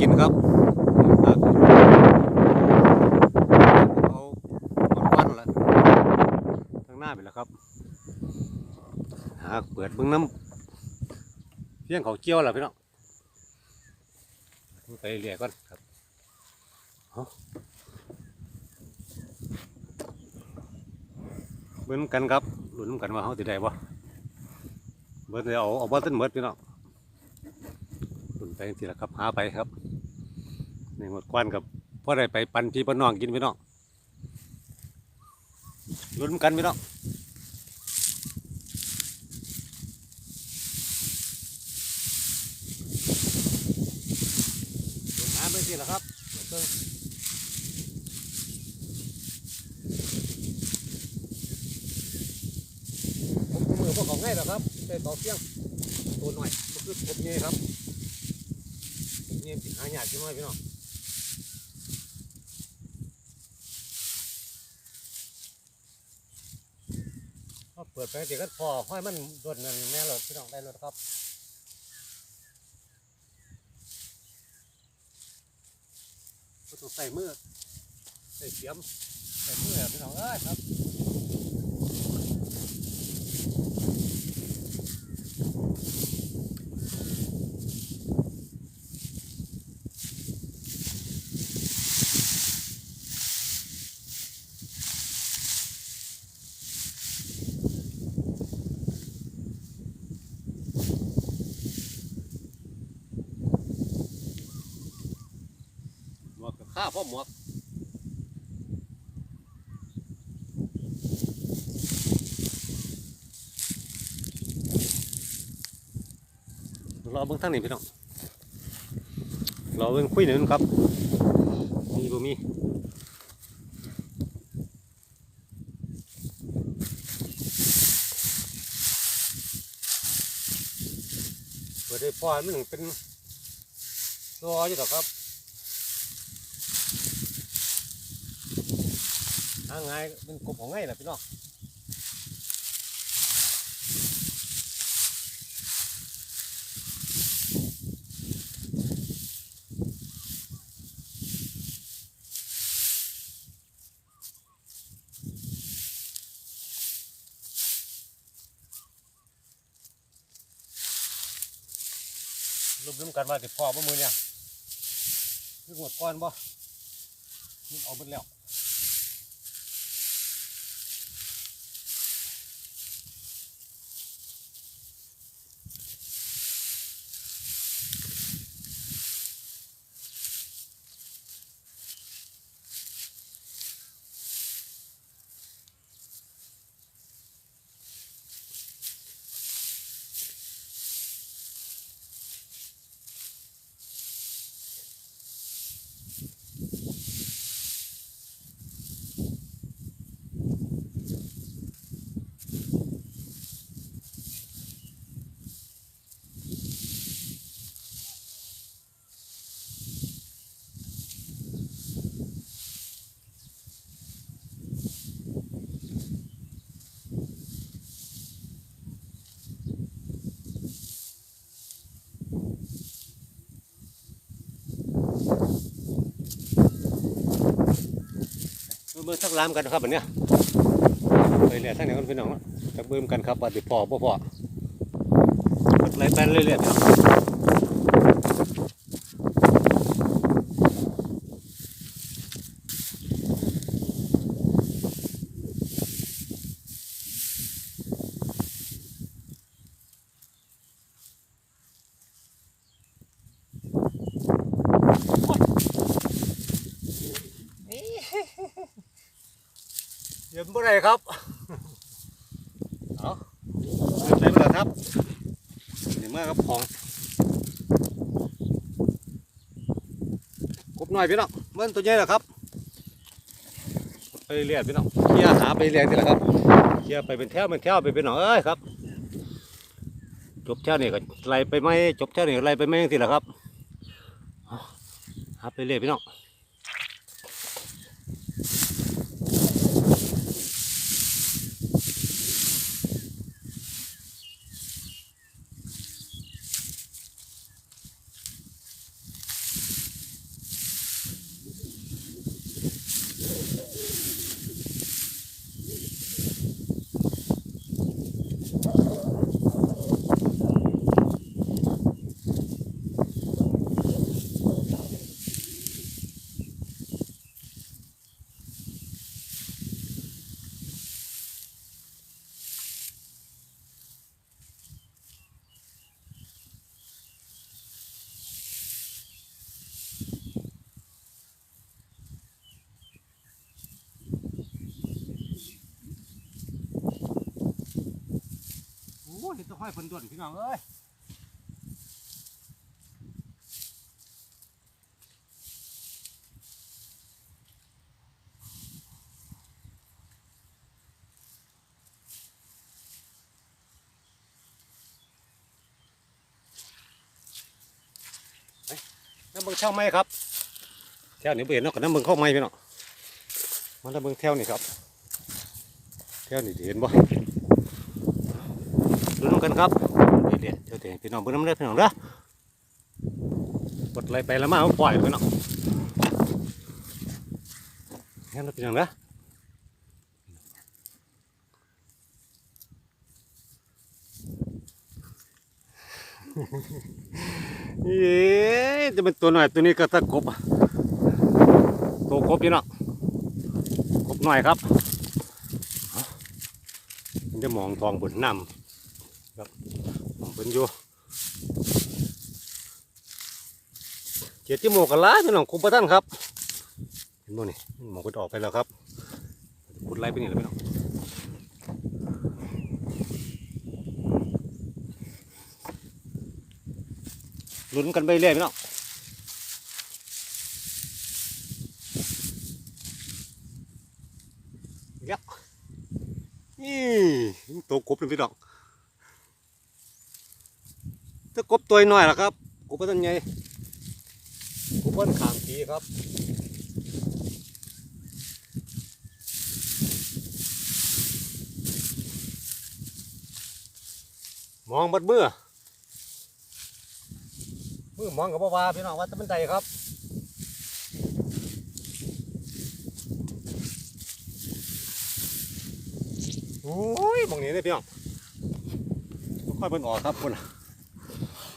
กินครับเอาก้อนละทางหน้าไปแล้วครับ หากเปิดบึ้งน้ำเพี้ยงเขาเกี้ยวแล้วพี่น้องไปเรียก่อนครับเหมือนกันครับหลุนกันมาเขาติดได้บ่เบอร์ดเอาเอาบอลเต้นเบิร์ดพี่น้องหลุนไปทีละครับหาไปครับ ในหมดกวนกับพ่อได้ไปปันพี่ปนน้องกินพี่น้องลุ้นกันพี่น้องหาไม่สิแล้วครับเดี๋ยวเพิ่งผมมือพวกของง่ายแล้วครับใส่ต่อเพียงตัวหน่อยมันคือผมเงี้ยครับเงี้ยสิหาหยาดขึ้นมพี่น้องพอเปิ ดไปเดี๋ยวก็พอห้อยมันโดดนั่นแน่เลยพี่น้องได้เลยครับก็ต้องใส่มือใส่เสียมใส่มือพี่น้องเอ้ยครับาพ่อหมวกรอเบิ่งทางนี้พี่น้องรอเบิ่งคุยหนึ่งครับ มีบ่มีเปิดได้พอมันเป็นรออยู่หรอครับาง่ายเป็นกบของง่ายนะพี่น้องรูปน้ำกันว่าจะพอบ่มือเนี่ยนึกหมดก้อนบ่นึกเอาหมดแล้ว เบิ่งสักลามกันครับแบบเนี้ยไปเรื่อยทั้งนี้กันพี่น้องจะเบิ่มกันครับปฏิพอบ่พอไหล่ไปเรื่อยๆครับงเยี่ยมบ่ได้ครับเอาใส่ไปแล้วครับนี่เมื่อครับของกบ หน่อยพี่น้องเมื่อตัวใหญ่แล้วครับไปเรียนพี่น้องเคลียร์หาไปเรียนนี่แหละครับเคลียร์ไปเป็นแถวเป็นแถวไปเป็นหนองเอ้ยครับ จบแถวนี่ก็ไล่ไปไหมจบแถวนี่ก็ไล่ไปไหมจังซี่แหละครับเอาหาไปเรียนพี่น้อง เห็นตะไคร้เพิ่นด้วนพี่น้องเอ้ยน้ำเบิงเช่าไหมครับแถวนี้บ่เห็นเนาะกับน้ำเบิงเข้าไหมพี่น้องมาน้ำเบิงแถวนี่ครับแถวนี่เห็นบ่ กันครับเดี๋ยวเดี๋ยวเดี๋ยวพี่น้องเบิ่งน้ำเลือดพี่น้องเด้อกดไล่ไปแล้วมาเอาปล่อยพี่น้องงั้นเราพี่น้องเด้อเย้จะเป็นตัวหน่อยตัวนี้ก็ตะกบอะตัวกบพี่น้องกบหน่อยครับเอามันจะมองทองบนน้ำ นอยู่เกียรติโมกกันละพี่น้องคุมประท่านครับเห็นบ่นี่หมอกก็ออกไปแล้วครับขุดไล่ไปนี่แล้วพี่น้องลุ้นกันไปเรื่อยพี่น้องเดี๋ยวนี่ตัวกบเลยพี่น้อง ถ้ากบตัวน้อยล่ะครับกบตัวใหญ่กบเพิ่นขามปีครับมองบัดเมื่อมือมองกับบ่ว่าพี่น้องว่าจะเป็นใดครับโอ้ยมองนี้เลยพี่น้องค่อยเพิ่นออกครับพุ่น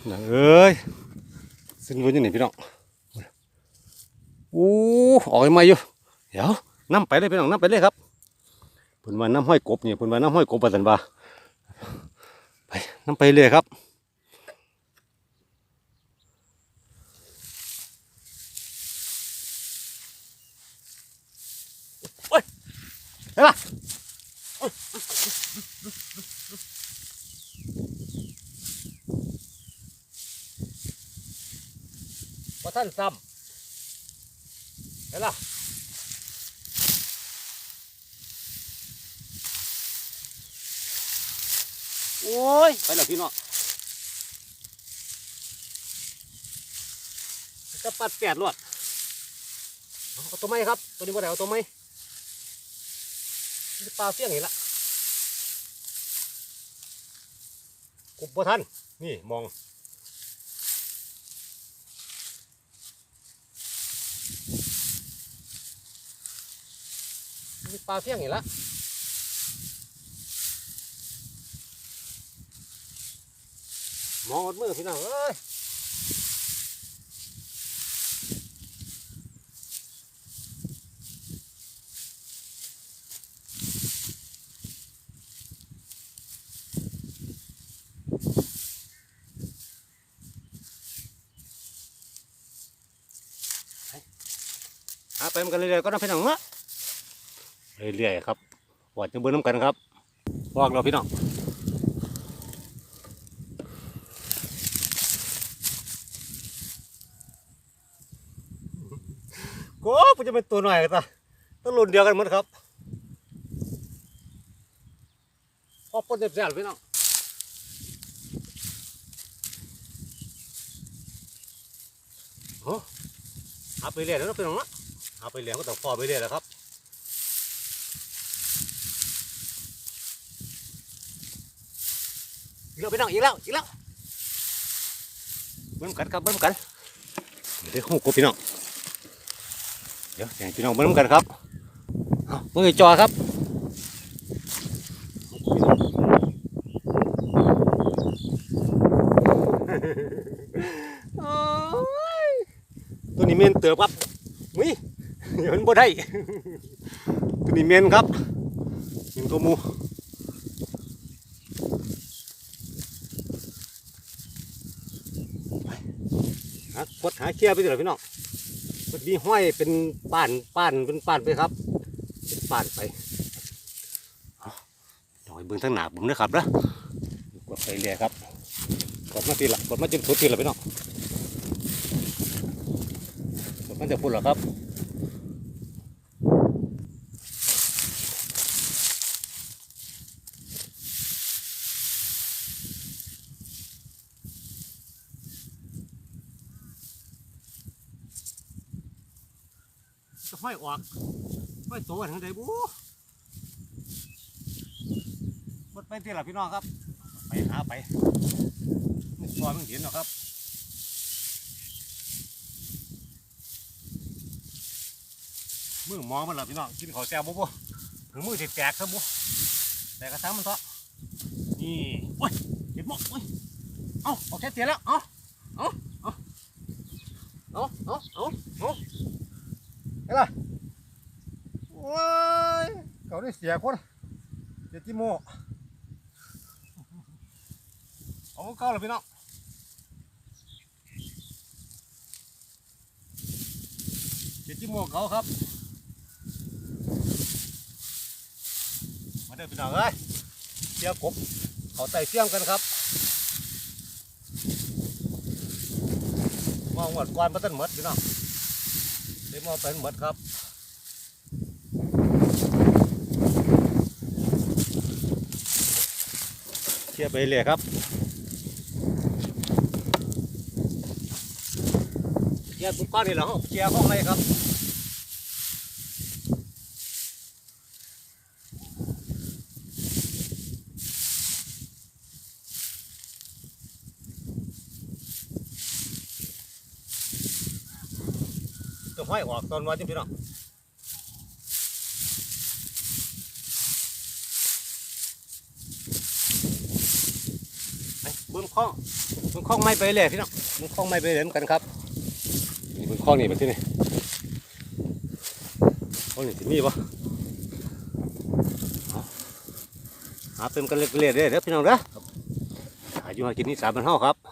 หนังเอ้ยซึ่งรู้ยังไงพี่น้องอู้ออกมาอยู่เดี๋ยวน้ำไปเลยพี่น้องน้ำไปเลยครับเพิ่นว่าน้ำห้อยกบเนี่ยเพิ่นว่าน้ำห้อยกบประสันบาไปน้ำไปเลยครับโอ้ยเฮ้ยล่ะ ท่านซ้ำเห็นล่ะโอ้ย ไปแล้วพี่น้องจะปัดแปดรวดเอาตัวไม้ครับ ตัวนี้ว่าไหนเอาตัวไม้ปลาเสี่ยงนี่ละกุบบ่ทัน นี่มอง ปลาเพี้ยงอีกแล้วมองอดมือพี่น้องเอ้ยหาไปมันกันเรื่อยๆก็ต้องพี่น้องเนาะ เรื่อยๆครับหวานจะเบิ้ลน้ำกันครับวอกเราพี่น้องก้มันจะเป็นตัวหน่อยกันตาต้องรุ่นเดียวกันหมดครับพอปนเจ็บแสบพี่น้องโอ้หาไปเรื่อยแล้วพี่น้องนาะหาไปเรื่อยก็ต้องพอไปเรื่อยแล้วครับ อีกแล้วพี่น้องอีกแล้วอีงแล้วเบิ้มกันครับเบิ้มกันเดี๋ยวหูกบพี่น้องเดี๋ยวพี่น้องเบิ้มกันครับเอาเบิ้จอครับตัวนี้เมนเติบครับวิเดี๋ยวมันบ่ได้ตัวนี้เมนครับยิงตัวมู หากดหาเชี่ยไปเถอะพี่น้องมันมีห้อยเป็นป้านป้านเป็นป้านไปครับเป็นป้านไปเอาเดี๋ยวให้เบิ่งทางหน้าผมนะครับนะกดไปเรื่อยครับกดมาทีละกดมาจนสุดทีละพี่น้องกดมันจะพุ่นหรอครับ จะห้อยออกห้อยโตทางใดบูกดไปทีละพี่น้องครับ ไปหาไปมันซอยมันเห็นหรอครับมือมองมันหลับพี่น้องกินข้าวแซ่บบ่บ่ถึงมือสิแตกครับบ่แต่กระซังมันเถอะนี่โอ้ยเห็นบ่โอ้ยเอาออกแค่เสียแล้วเอาเอาเอาเอาเอาเอา เอาเฮ้ยล่ะโอ้ยเขาได้เสียคนเจ็ดจิโมเอาเก้าเลยพี่น้องเจ็ดจิโมงเขาครับ มาเด้อพี่น้องเอ้ยเสียกบเขาไต่เสียมกันครับมองหมดกวนมาตั้นหมดพี่น้อง เดี๋ยวมองเป็นหมดครับเชียร์ไปเลยครับเชียร์ทุกก้อนนี่เหรอเชียร์ห้องอะไรครับ อกตอนวันที่พี่น้องบิ้งข้องบิ้งข้องไม่ไปเลยพี่น้องบิ้งข้องไม่ไปเลยเหมือนกันครับนี่เป็นข้อนี่มาที่นี่ข้องนี่ที่นี่ปะหาเป็นกันเล็กๆเด้อเด้อพี่น้องเด้ออายุหากินนี่สามพันห้าครับ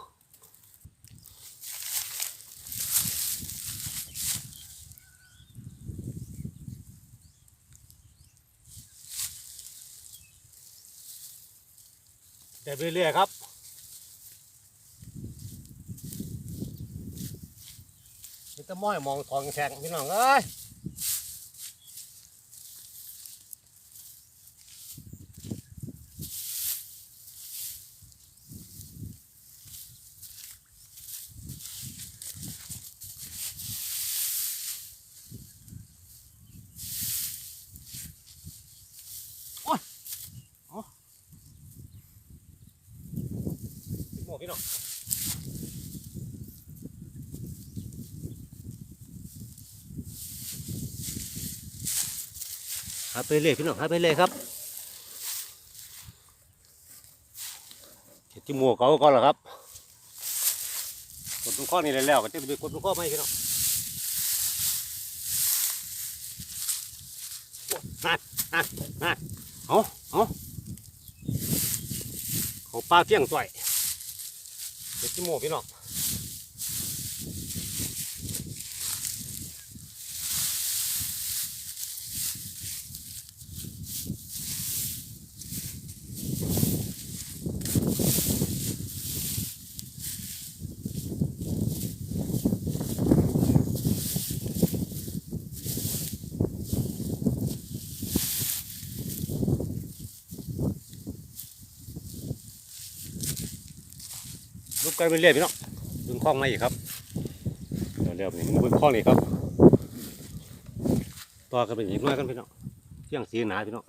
เดี๋ยวไปเรื่อยๆครับ นี่ตะม้อยมองทองแฉงพี่น้องเอ้ย พี่น้องหาไปเลยพี่น้องหาไปเลยครับเห็ดจิมัวเขาก็แล้วครับกดตรงข้อนี้เลยแล้วก็จะไปกดตรงข้อไม่พี่น้องนั่นนั่นนั่นเอาเอาเขาปลาเที่ยงต่อย เห็ดจิมัวพี่น้อง กันไปเรื่อยพี่น้องดึงคล้องมาอีกครับเรียวๆนี่มันดึงคล้องนี่ครับต่อกันเป็นหินน้อยกันพี่น้องเที่ยงสีหนาพี่น้อง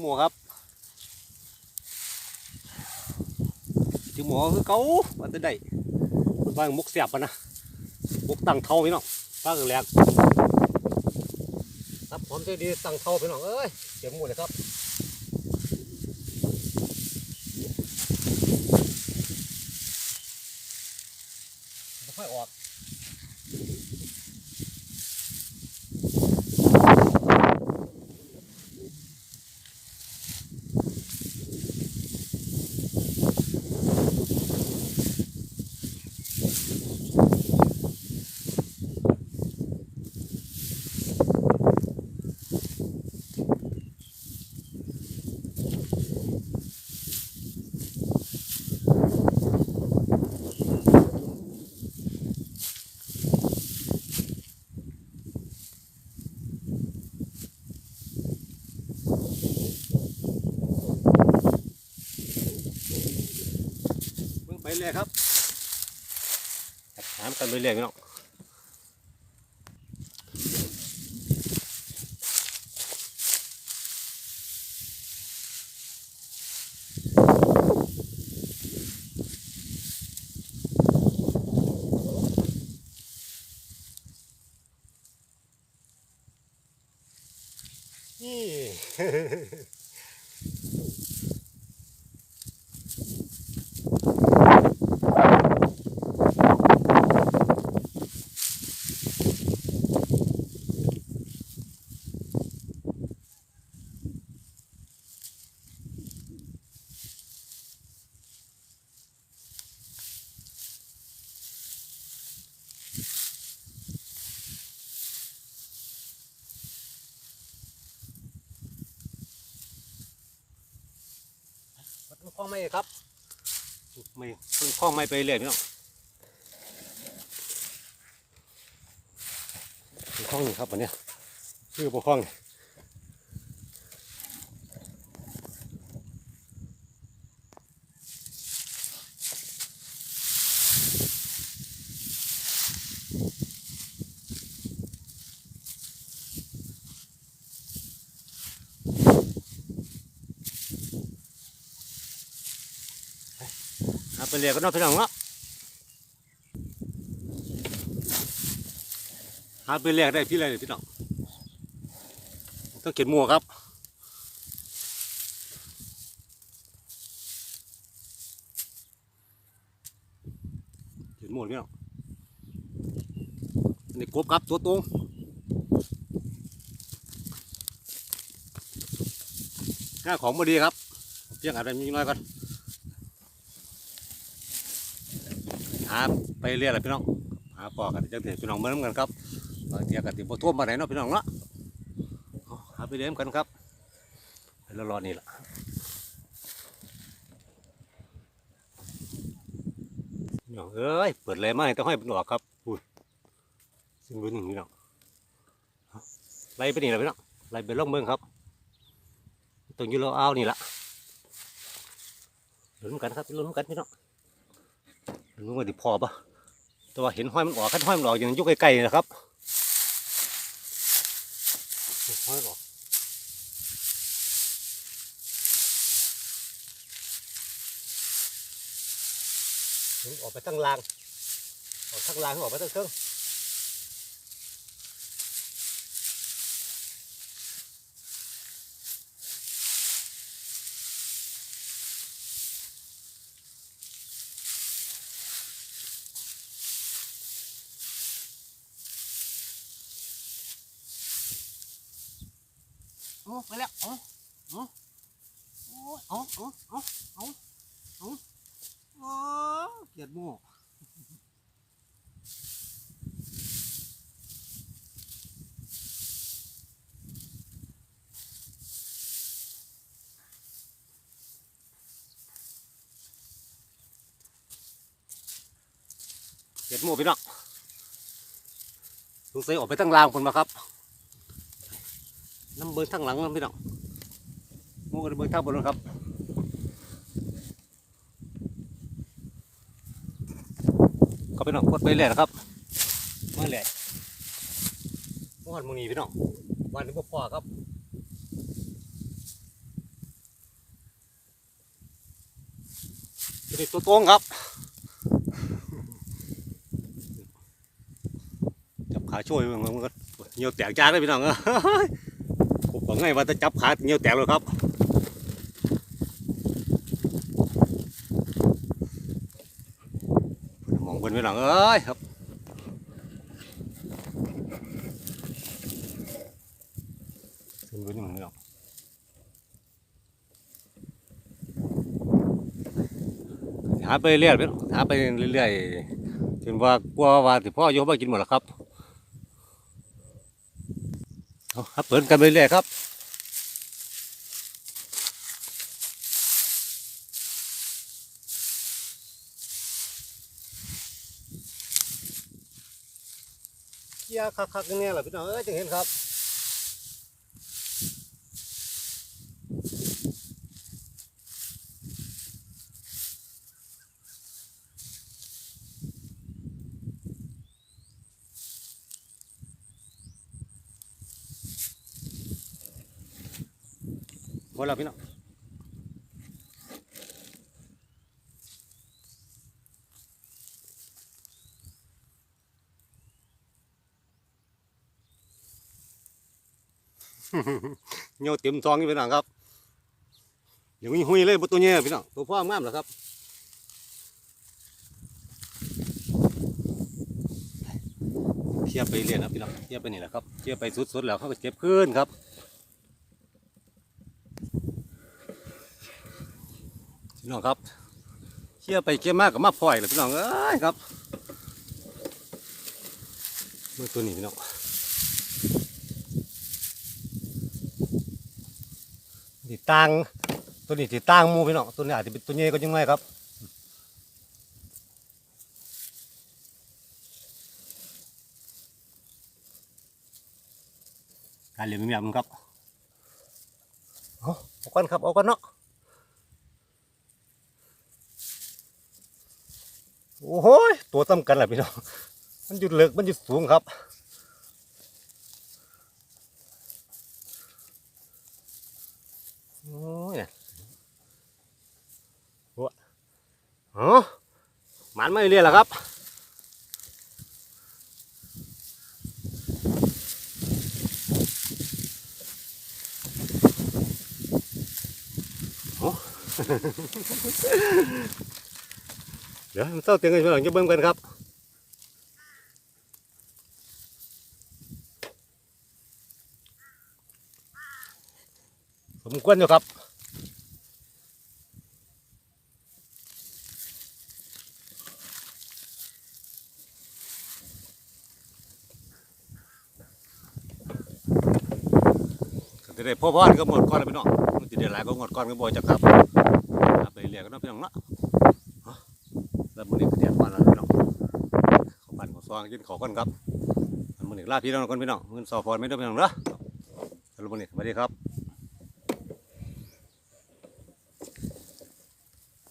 หมัวครับจิหมัวคือเกาวันจะได้มันบ้างมุกเสียบปะนะมุกตั้งเท่าพี่น้องตั้งแรกครับผมจะดีตั้งเท่าพี่น้องเอ้ยเดี๋ยวหมูเลยครับไม่ค่อยออก เบิ่งไปเรื่อยครับถามกันไป เรื่อยพี่น้องนี่ มันคล้องไม่ครับไม่ ข้องไม่ไปเรื่อยพี่น้องมันคล้องนี่ครับวันนี้ชื่อปกข้องนี่ เรียกกันเนาะพี่น้องเนาะหาไปเรียกได้พี่เลยพี่น้องต้องเขียนมัวครับเขียนมัวพี่น้องอันนี้กบครับตัวตรงหน้าของมาดีครับเพียงอะไรมีน้อยก่อน หาไปเรื่อยแหละพี่น้อง หาปอกันจังเถิดพี่น้องเหมือนกันครับบางทีกันติบ่ท่วมมาไหนเนาะพี่น้องเนาะหาไปเรื่อยกันครับไปรอรอนี่แหละพี่น้องเอ้ยเปิดเลยมาให้ต้องให้เป็นออกครับอุ้ยซึ่งเป็นหนึ่งพี่น้องไล่ไปนี่แหละพี่น้องไล่ไปล่องเมืองครับตรงยูโรเอานี่ละลุ้นกันครับลุ้นกันพี่น้อง รู้ว่าดิพอปะแต่ว่าเห็นห้อยมันออกขั้นห้อยมันออกอย่างยุกใกล้ๆนะครับห้อยออกถึงออกไปตั้งรางออกทั้งรางออกไปตั้งเครื่อง เห็ดมูพี่น้องสงสัยออกไปตั้งรามคนมาครับน้ำเบิ้งทั้งหลังน้พี่น้องมูกันเบิ้งทั้งบนครับก็พี่น้องกดไปเลยนะครับมาเลยมูหันมูนีพี่น้องวันนี้พวกพ่อครับเป็นตัวตรงครับ ช่วยมันก็เหนียวแตกจ้าเลยพี่น้องเอ้ยผมบอกไงว่าจะจับขาเหนียวแตกเลยครับมองบนพี่น้องเอ้ยครับขึ้นบนนี่มันพี่น้องหาไปเรื่อยๆหาไปเรื่อยๆจนว่ากลัวว่าสิพ่อโยมมากินหมดแล้วครับ เอา ครับเปิดกันไปเรื่อยครับเกียร์คักๆเนี่ยแหละพี่น้องเอ้ยจะเห็นครับ มดแล้วพี่น้องเงี้ยเต็มซองนี่พี่น้องครับเดี๋ยวมีหุยเลยบตัวเนี้ยพี่น้องตัวพ่องามเหรอครับเทียบไปเรียนครับพี่น้องเทียบไปนี่แหละครับเทียบไปสุดๆแล้วเขาก็เจ็บขึ้นครับ พี่น้องครับเทียไปเก็บมากกับมาพลอยเลยพี่น้องเอ้ยครับเมื่อตัวนี้พี่น้องติดตั้งตัวนี้ติดตั้งมูพี่น้องตัวนี้อาจจะเป็นตัวนี้ก็ยังไงครับการเลี้ยงเมียมันครับเอาเอากันครับเอากันเนาะ โอ้โหตัวซ้ำกันแหละพี่น้องมันหยุดเลิกมันหยุดสูงครับโอ้ยโอ้อ๋อมันไม่เรียนหรอครับโอ้ เดี๋ยวเศร้าเตียงกันไปหลังจะเบิ่งกันครับสมควรอยู่ครับก็จะได้พ่อพ่อก็หมดก้อนแล้วพี่น้องมันจะได้หลายก็หมดก้อนก็บ่อยจะครับไปเรียกกันเนาะพี่น้องเนาะ แล้วมื้อนี้ก็เดียดก่อนแล้วพี่น้องเขาปั่นเขาซองกินเขาก่อนครับมื้อนี้ลาพี่น้องก่อนพี่น้องมื้อนี้สอพรไม่ได้พี่น้องเด้อสำหรับมื้อนี้สวัสดีครับ